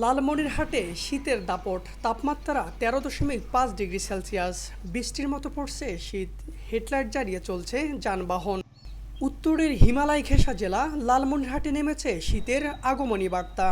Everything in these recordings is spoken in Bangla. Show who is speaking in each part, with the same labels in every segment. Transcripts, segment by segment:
Speaker 1: লালমনিরহাটে শীতের দাপট। তাপমাত্রা তেরো দশমিক পাঁচ ডিগ্রি সেলসিয়াস। বৃষ্টির মতো পড়ছে শীত। হেডলাইট জ্বালিয়ে চলছে যানবাহন। উত্তরের হিমালয় ঘেঁষা জেলা লালমনিরহাটে নেমেছে শীতের আগমনী বার্তা।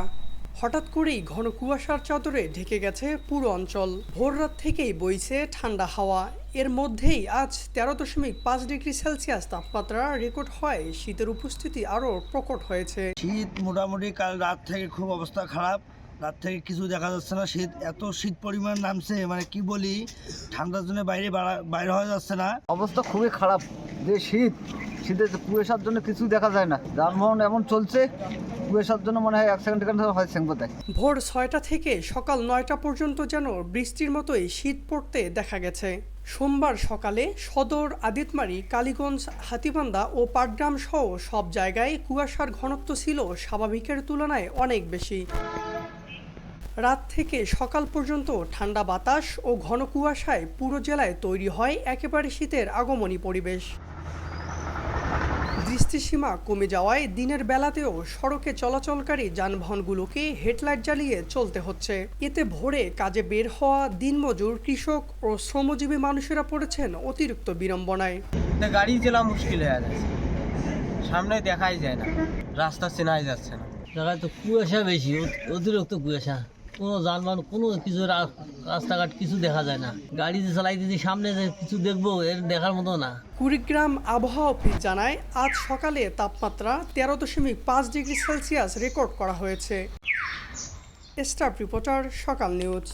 Speaker 1: হঠাৎ করেই ঘন কুয়াশার চাদরে ঢেকে গেছে পুরো অঞ্চল। ভোর রাত থেকেই বইছে ঠান্ডা হাওয়া। এর মধ্যেই আজ তেরো দশমিক পাঁচ ডিগ্রি সেলসিয়াস তাপমাত্রা রেকর্ড হয়। শীতের উপস্থিতি আরও প্রকট হয়েছে।
Speaker 2: শীত মোটামুটি কাল রাত থেকে খুব অবস্থা খারাপ। রাত থেকে কিছু দেখা যাচ্ছে না শীত এত শীত পরিমাণ নামছে মানে কি বলি ঠান্ডার জন্য বাইরে বাইরে হওয়া যাচ্ছে না।
Speaker 3: অবস্থা খুবই খারাপ যে শীত শীতে কুয়াশার জন্য কিছু দেখা যায় না। যানবাহন এমন চলছে কুয়াশার জন্য মনে হয় এক সেকেন্ড সেকেন্ড হয় সেঙ্গো দেয়
Speaker 1: ভোর ছয়টা থেকে সকাল নয়টা পর্যন্ত যেন বৃষ্টির মতোই শীত পড়তে দেখা গেছে। সোমবার সকালে সদর আদিতমারি কালীগঞ্জ হাতিবান্ধা ও পাটগ্রাম সহ সব জায়গায় কুয়াশার ঘনত্ব ছিল স্বাভাবিকের তুলনায় অনেক বেশি। রাত থেকে সকাল পর্যন্ত ঠান্ডা বাতাস ও ঘন কুয়াশায় পুরো জেলায় তৈরি হয় একেবারে শীতের আগমনী পরিবেশ। দৃষ্টিসীমা কমে যাওয়ায় দিনের বেলাতেও সড়কে চলাচলকারী যানবাহনগুলোকে হেডলাইট জ্বালিয়ে চলতে হচ্ছে। এতে ভোরে কাজে বের হওয়া দিনমজুর কৃষক ও শ্রমজীবী মানুষেরা পড়েছেন অতিরিক্ত বিড়ম্বনায়।
Speaker 4: গাড়ি চলা মুশকিল হয়ে যাচ্ছে সামনে দেখাই যায় না। রাস্তা চেনাই যাচ্ছে না।
Speaker 5: জায়গায় তো কুয়াশা বেশি অতিরিক্ত কুয়াশা। কোনো যানবাহন, কোনো কিছু রাস্তাঘাট কিছু দেখা যায় না। গাড়ি যে চালাই দিদি সামনে যে কিছু দেখব, এর দেখার মতো না।
Speaker 1: কুড়িগ্রাম আবহাওয়া অফিস জানায়, আজ সকালে তাপমাত্রা তেরো দশমিক পাঁচ ডিগ্রি সেলসিয়াস রেকর্ড করা হয়েছে। Staff reporter Sokal news.